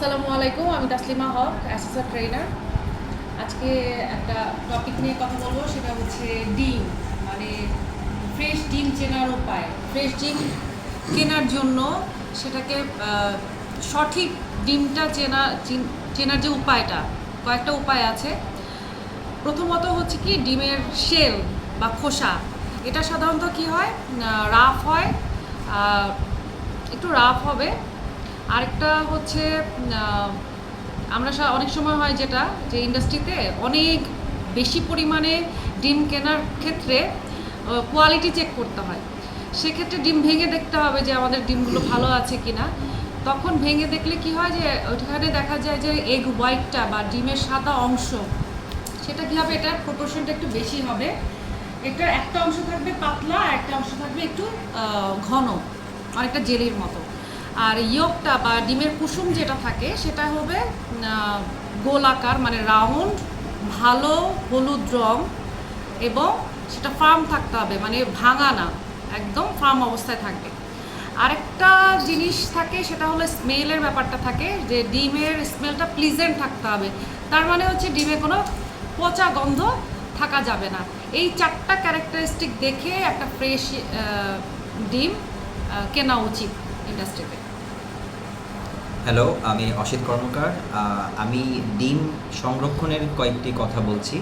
আসসালামু আলাইকুম, আমি তাসলিমা হক অ্যাসোসিয়েট ট্রেনার আজকে একটা টপিক নিয়ে কথা বলব, সেটা হচ্ছে ডিম। মানে ফ্রেশ ডিম চেনার উপায়। ফ্রেশ ডিম কেনার জন্য সেটাকে সঠিক ডিমটা চেনা চেনার যে উপায়টা, কয়েকটা উপায় আছে। প্রথমত হচ্ছে কি, ডিমের শেল বা খোসা। এটা সাধারণত কি হয়? রাফ হয়। একটু রাফ হবে। আরেকটা হচ্ছে আমরা অনেক সময় হয় যেটা, যে ইন্ডাস্ট্রিতে অনেক বেশি পরিমাণে ডিম কেনার ক্ষেত্রে কোয়ালিটি চেক করতে হয়। সেক্ষেত্রে ডিম ভেঙে দেখতে হবে যে আমাদের ডিমগুলো ভালো আছে কি না তখন ভেঙে দেখলে কি হয় যে, ওইখানে দেখা যায় যে এগ হোয়াইটটা বা ডিমের সাদা অংশ, সেটা কী হবে এটার প্রপোর্শনটা একটু বেশি হবে। এটার একটা অংশ থাকবে পাতলা একটা অংশ থাকবে একটু ঘন, অনেকটা জেলির মতো। আর ইয়কটা বা ডিমের কুসুম যেটা থাকে, সেটা হবে গোলাকার মানে রাউন্ড, ভালো হলুদ রং এবং সেটা ফার্ম থাকতে হবে মানে ভাঙা না, একদম ফার্ম অবস্থায় থাকবে। আরেকটা জিনিস থাকে, সেটা হলো স্মেলের ব্যাপারটা থাকে, যে ডিমের স্মেলটা প্লিজেন্ট থাকতে হবে। তার মানে হচ্ছে ডিমে কোনো পচা গন্ধ থাকা যাবে না। এই চারটা ক্যারেক্টারিস্টিক দেখে একটা ফ্রেশ ডিম কেনা উচিত ইন্ডাস্ট্রিতে হ্যালো, আমি অসিত কর্মকার। আমি ডিম সংরক্ষণের কয়েকটি কথা বলছি।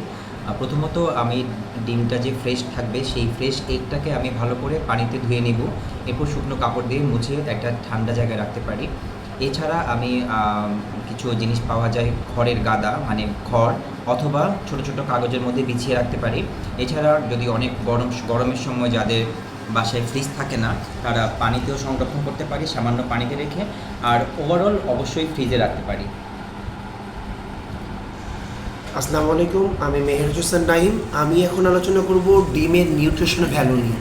প্রথমত আমি ডিমটা যে ফ্রেশ থাকবে, সেই ফ্রেশ এগটাকে আমি ভালো করে পানিতে ধুয়ে নিব। এরপর শুকনো কাপড় দিয়ে মুছে একটা ঠান্ডা জায়গায় রাখতে পারি। এছাড়া আমি কিছু জিনিস পাওয়া যায়, খড়ের গাদা মানে খড়, অথবা ছোট ছোট কাগজের মধ্যে বিছিয়ে রাখতে পারি। এছাড়া যদি অনেক গরম, গরমের সময় যাদের বাসায় ফ্রিজ থাকে না, তারা পানিতেও সংরক্ষণ করতে পারি, সামান্য পানিতে রেখে, আর ওভারঅল অবশ্যই ফ্রিজে রাখতে পারি। আসসালামু আলাইকুম, আমি মেহের হোসেন নাইম আমি এখন আলোচনা করব ডিমের নিউট্রিশন ভ্যালু নিয়ে।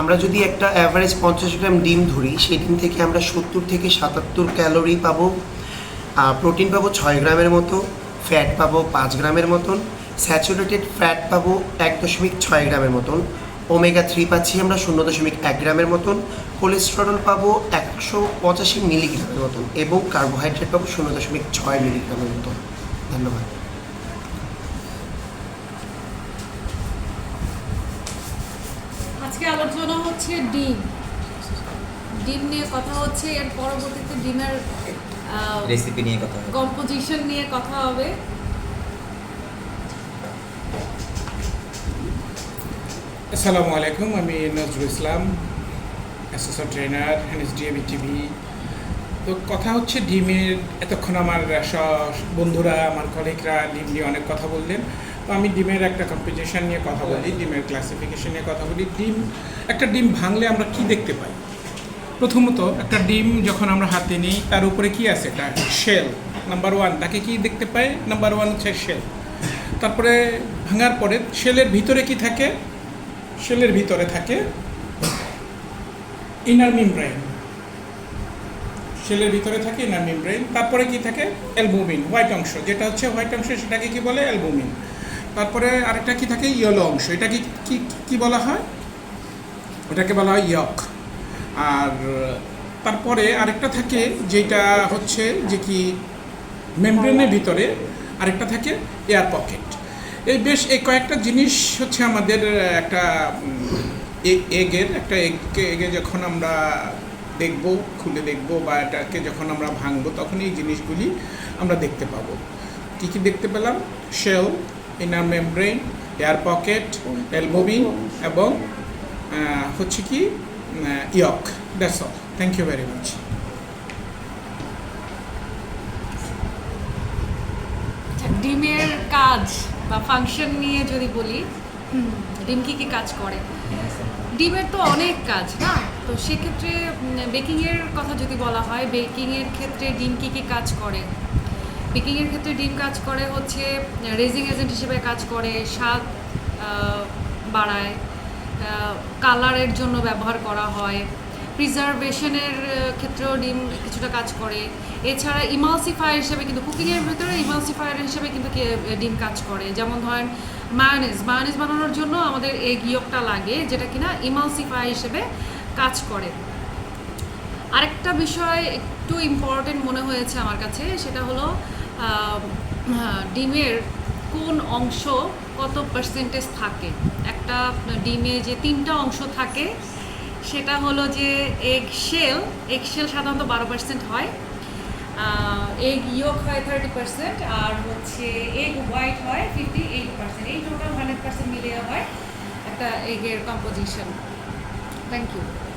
আমরা যদি একটা অ্যাভারেজ পঞ্চাশ গ্রাম ডিম ধরি, সেই ডিম থেকে আমরা সত্তর থেকে সাতাত্তর ক্যালোরি পাবো। প্রোটিন পাবো ছয় গ্রামের মতো ফ্যাট পাবো পাঁচ গ্রামের মতন স্যাচুরেটেড ফ্যাট পাবো এক দশমিক ছয় গ্রামের মতন। ওমেগা থ্রি পাচ্ছি আমরা শূন্য দশমিক এক গ্রামের মতন। কোলেস্টেরল পাবো একশো পঁচাশি মিলিগ্রামের মতন এবং কার্বোহাইড্রেট পাবো শূন্য দশমিক ছয় মিলিগ্রামের মতন। ধন্যবাদ। আজকে আলোচনা হচ্ছে ডিম। ডিম নিয়ে কথা হচ্ছে এর পরবর্তীতে ডিমের রেসিপি নিয়ে কথা কম্পোজিশন নিয়ে কথা হবে। আসসালামু আলাইকুম, আমি Nazrul Islam associate trainer NSDAB TV তো কথা হচ্ছে ডিমের এতক্ষণ আমার বন্ধুরা, আমার কলিগরা ডিম নিয়ে অনেক কথা বললেন। তো আমি ডিমের একটা কম্পোজিশন নিয়ে কথা বলি, ডিমের ক্লাসিফিকেশন নিয়ে কথা বলি। ডিম, একটা ডিম ভাঙলে আমরা কি দেখতে পাই? প্রথমত, একটা ডিম যখন আমরা হাতে নিই, তার উপরে কি আছে? এটা শেল নাম্বার ওয়ান তাকে কি দেখতে পাই? নাম্বার ওয়ান হচ্ছে শেল তারপরে ভাঙার পরে শেলের ভিতরে কি থাকে? শেলের ভিতরে থাকে ইনার মেমব্রেন শেলের ভিতরে থাকে ইনার মেমব্রেন তারপরে কি থাকে? অ্যালবুমিন হোয়াইট অংশ। যেটা হচ্ছে হোয়াইট অংশ, সেটাকে কি বলে? অ্যালবুমিন তারপরে আরেকটা কি থাকে? ইয়েলো অংশ। এটাকে কি কি বলা হয়? ওটাকে বলা হয় ইয়ক আর তারপরে আরেকটা থাকে যেটা হচ্ছে যে কি? মেমব্রেনের ভিতরে। আরেকটা থাকে এয়ার পকেট এই বেশ এই কয়েকটা জিনিস হচ্ছে আমাদের একটা এগের, একটা এগকে, এগে যখন আমরা দেখব, খুলে দেখব বা এটাকে যখন আমরা ভাঙবো, তখন এই জিনিসগুলি আমরা দেখতে পাবো। কী কী দেখতে পেলাম? Shell inner membrane air pocket albumin এবং হচ্ছে কি yolk that's all thank you very much ডিমের কাজ। বা ফাংশন নিয়ে যদি বলি হুম, ডিম কি কি কাজ করে? ডিমের তো অনেক কাজ না? তো সেক্ষেত্রে বেকিংয়ের কথা যদি বলা হয় বেকিংয়ের ক্ষেত্রে ডিম কি কি কাজ করে? বেকিংয়ের ক্ষেত্রে ডিম কাজ করে হচ্ছে রেজিং এজেন্ট হিসেবে কাজ করে স্বাদ বাড়ায় কালারের জন্য ব্যবহার করা হয় প্রিজার্ভেশনের ক্ষেত্রেও ডিম কিছুটা কাজ করে। এছাড়া ইমালসিফায়ার হিসেবে কিন্তু কুকিংয়ের ভিতরে ইমালসিফায়ার হিসেবে কিন্তু ডিম কাজ করে। যেমন ধরেন মায়োনেজ মায়োনেজ বানানোর জন্য আমাদের এগ ইয়কটা লাগে, যেটা কিনা ইমালসিফায়ার হিসেবে কাজ করে। আরেকটা বিষয় একটু ইম্পর্টেন্ট মনে হয়েছে আমার কাছে, সেটা হলো ডিমের কোন অংশ কত পার্সেন্টেজ থাকে? একটা ডিমে যে তিনটা অংশ থাকে সেটা হলো যে এগ শেল এগ শেল সাধারণত বারো পার্সেন্ট হয়। এগ ইয়োক হয় থার্টি পার্সেন্ট আর হচ্ছে এগ হোয়াইট হয় ফিফটি এইট পার্সেন্ট এই টোটাল হান্ড্রেড পার্সেন্ট মিলিয়ে হয় একটা এগের কম্পোজিশন থ্যাংক ইউ